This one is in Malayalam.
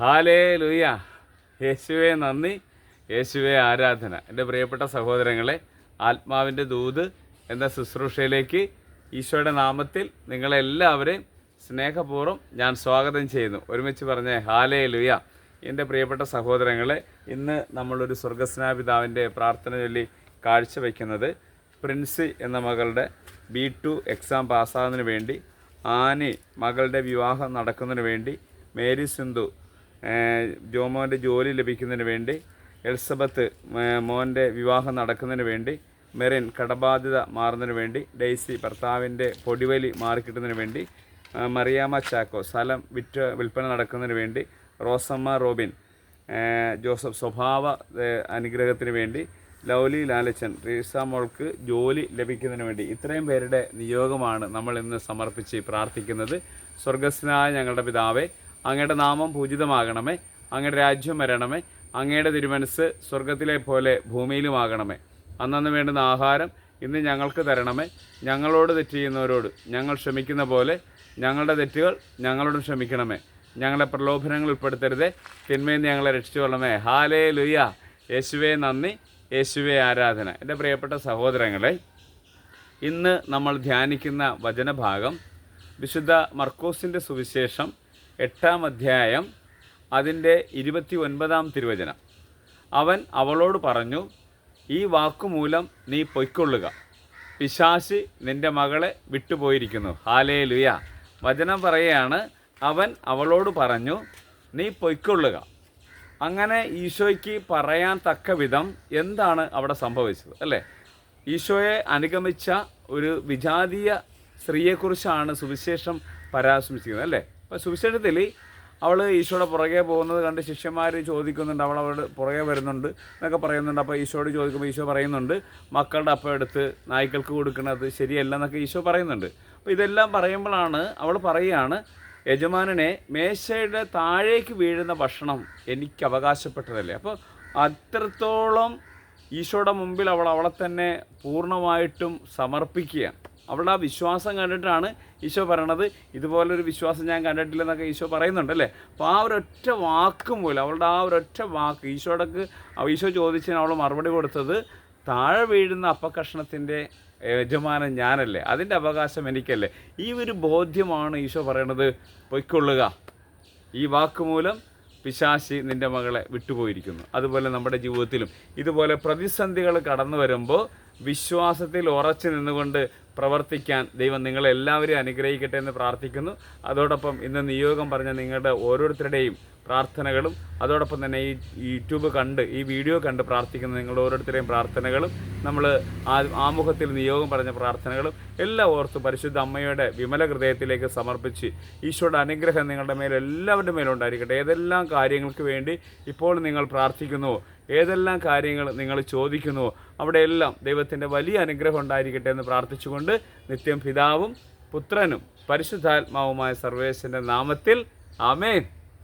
ഹാലേ ലുയ യേശുവെ നന്ദി. യേശുവെ ആരാധന. എന്റെ പ്രിയപ്പെട്ട സഹോദരങ്ങളെ ആത്മാവിന്റെ ദൂത് എന്ന ശുശ്രൂഷയിലേക്ക് ഈശോയുടെ നാമത്തിൽ നിങ്ങളെല്ലാവരെയും സ്നേഹപൂർവം ഞാൻ സ്വാഗതം ചെയ്യുന്നു. ഒരുമിച്ച് പറഞ്ഞേ ഹാലേ ലുയ എന്റെ പ്രിയപ്പെട്ട സഹോദരങ്ങളെ ഇന്ന് നമ്മളൊരു സ്വർഗസ്നാപിതാവിന്റെ പ്രാർത്ഥന ചൊല്ലി കാഴ്ചവെക്കുന്നത് പ്രിൻസ് എന്ന മകളുടെ ബി ടു എക്സാം പാസ്സാകുന്നതിന് വേണ്ടി ആനി മകളുടെ വിവാഹം നടക്കുന്നതിന് വേണ്ടി മേരി സിന്ധു ജോമോന്റെ ജോലി ലഭിക്കുന്നതിന് വേണ്ടി എൽസബത്ത് മോന്റെ വിവാഹം നടക്കുന്നതിന് വേണ്ടി മെറിൻ കടബാധ്യത മാറുന്നതിന് വേണ്ടി ഡെയ്സി ഭർത്താവിന്റെ പൊടിവലി മാറിക്കിട്ടുന്നതിന് വേണ്ടി മറിയാമ ചാക്കോ സ്ഥലം വിറ്റ് വിൽപ്പന നടക്കുന്നതിന് വേണ്ടി റോസമ്മ റോബിൻ ജോസഫ് സ്വഭാവ അനുഗ്രഹത്തിന് വേണ്ടി ലൗലി ലാലച്ചൻ റീസ മോൾക്ക് ജോലി ലഭിക്കുന്നതിന് വേണ്ടി ഇത്രയും പേരുടെ നിയോഗമാണ് നമ്മൾ ഇന്ന് സമർപ്പിച്ച് പ്രാർത്ഥിക്കുന്നത്. സ്വർഗസ്നായ ഞങ്ങളുടെ പിതാവേ അങ്ങയുടെ നാമം പൂജിതമാകണമേ. അങ്ങയുടെ രാജ്യം വരണമേ. അങ്ങയുടെ തിരുമനസ് സ്വർഗത്തിലെ പോലെ ഭൂമിയിലുമാകണമേ. അന്നന്ന് വേണ്ടുന്ന ആഹാരം ഇന്ന് ഞങ്ങൾക്ക് തരണമേ. ഞങ്ങളോട് തെറ്റ് ചെയ്യുന്നവരോട് ഞങ്ങൾ ക്ഷമിക്കുന്ന പോലെ ഞങ്ങളുടെ തെറ്റുകൾ ഞങ്ങളോട് ക്ഷമിക്കണമേ. ഞങ്ങളെ പ്രലോഭനങ്ങൾ ഉൾപ്പെടുത്തരുതേ. തിന്മയിൽ ഞങ്ങളെ രക്ഷിച്ചു കൊള്ളണമേ. ഹാലേ ലുയ യേശുവേ നന്ദി. യേശുവേ ആരാധന. എന്റെ പ്രിയപ്പെട്ട സഹോദരങ്ങളെ ഇന്ന് നമ്മൾ ധ്യാനിക്കുന്ന വചനഭാഗം വിശുദ്ധ മർക്കോസിന്റെ സുവിശേഷം എട്ടാം അധ്യായം അതിന്റെ ഇരുപത്തി ഒൻപതാം തിരുവചനം. അവൻ അവളോട് പറഞ്ഞു ഈ വാക്കുമൂലം നീ പൊയ്ക്കൊള്ളുക. പിശാശി നിന്റെ മകളെ വിട്ടുപോയിരിക്കുന്നു. ഹാലേ ലുയ വചനം പറയുകയാണ് അവൻ അവളോട് പറഞ്ഞു നീ പൊയ്ക്കൊള്ളുക. അങ്ങനെ ഈശോയ്ക്ക് പറയാൻ തക്ക വിധം എന്താണ് അവിടെ സംഭവിച്ചത് അല്ലേ? ഈശോയെ അനുഗമിച്ച ഒരു വിജാതീയ സ്ത്രീയെക്കുറിച്ചാണ് സുവിശേഷം പരാമർശിക്കുന്നത് അല്ലേ? അപ്പോൾ സുവിശേഷത്തിൽ അവൾ ഈശോയുടെ പുറകെ പോകുന്നത് കണ്ട് ശിഷ്യന്മാർ ചോദിക്കുന്നുണ്ട് അവൾ അവളുടെ പുറകെ വരുന്നുണ്ട് എന്നൊക്കെ പറയുന്നുണ്ട്. അപ്പോൾ ഈശോയോട് ചോദിക്കുമ്പോൾ ഈശോ പറയുന്നുണ്ട് മക്കളുടെ അപ്പം എടുത്ത് നായ്ക്കൾക്ക് കൊടുക്കുന്നത് ശരിയല്ല എന്നൊക്കെ ഈശോ പറയുന്നുണ്ട്. അപ്പോൾ ഇതെല്ലാം പറയുമ്പോഴാണ് അവൾ പറയുകയാണ് യജമാനനെ മേശയുടെ താഴേക്ക് വീഴുന്ന ഭക്ഷണം എനിക്ക് അവകാശപ്പെട്ടതല്ലേ? അപ്പോൾ അത്രത്തോളം ഈശോയുടെ മുമ്പിൽ അവൾ അവളെ തന്നെ പൂർണമായിട്ടും സമർപ്പിക്കുകയാണ്. അവളുടെ ആ വിശ്വാസം കണ്ടിട്ടാണ് ഈശോ പറയണത്. ഇതുപോലൊരു വിശ്വാസം ഞാൻ കണ്ടിട്ടില്ലെന്നൊക്കെ ഈശോ പറയുന്നുണ്ട് അല്ലേ അപ്പോൾ ആ ഒരൊറ്റ വാക്ക് മൂലം അവളുടെ ആ ഒരൊറ്റ വാക്ക് ഈശോടക്ക് ഈശോ ചോദിച്ചതിന് അവൾ മറുപടി കൊടുത്തത് താഴെ വീഴുന്ന അപ്പക്കഷ്ണത്തിന്റെ യജമാനൻ ഞാനല്ലേ? അതിന്റെ അവകാശം എനിക്കല്ലേ? ഈ ഒരു ബോധ്യമാണ് ഈശോ പറയണത്. പൊയ്ക്കൊള്ളുക. ഈ വാക്ക് മൂലം പിശാശി നിന്റെ മകളെ വിട്ടുപോയിരിക്കുന്നു. അതുപോലെ നമ്മുടെ ജീവിതത്തിലും. ഇതുപോലെ പ്രതിസന്ധികൾ കടന്നു വരുമ്പോൾ വിശ്വാസത്തിൽ ഉറച്ചു നിന്നുകൊണ്ട് പ്രവർത്തിക്കാൻ ദൈവം നിങ്ങളെല്ലാവരെയും അനുഗ്രഹിക്കട്ടെ എന്ന് പ്രാർത്ഥിക്കുന്നു. അതോടൊപ്പം ഇന്ന് നിയോഗം പറഞ്ഞ നിങ്ങളുടെ ഓരോരുത്തരുടെയും പ്രാർത്ഥനകളും അതോടൊപ്പം തന്നെ ഈ യൂട്യൂബ് കണ്ട് ഈ വീഡിയോ കണ്ട് പ്രാർത്ഥിക്കുന്ന നിങ്ങളുടെ ഓരോരുത്തരുടെയും പ്രാർത്ഥനകളും നമ്മൾ ആമുഖത്തിൽ നിയോഗം പറഞ്ഞ പ്രാർത്ഥനകളും എല്ലാം ഓർത്ത് പരിശുദ്ധ അമ്മയുടെ വിമല ഹൃദയത്തിലേക്ക് സമർപ്പിച്ച് ഈശോയുടെ അനുഗ്രഹം നിങ്ങളുടെ മേൽ എല്ലാവരുടെ മേലും ഉണ്ടായിരിക്കട്ടെ. ഏതെല്ലാം കാര്യങ്ങൾക്ക് വേണ്ടി ഇപ്പോൾ നിങ്ങൾ പ്രാർത്ഥിക്കുന്നുവോ ഏതെല്ലാം കാര്യങ്ങൾ നിങ്ങൾ ചോദിക്കുന്നുവോ അവിടെയെല്ലാം ദൈവത്തിന്റെ വലിയ അനുഗ്രഹം ഉണ്ടായിരിക്കട്ടെ എന്ന് പ്രാർത്ഥിച്ചുകൊണ്ട് നിത്യം പിതാവും പുത്രനും പരിശുദ്ധാത്മാവുമായ സർവേശന്റെ നാമത്തിൽ. ആമേൻ.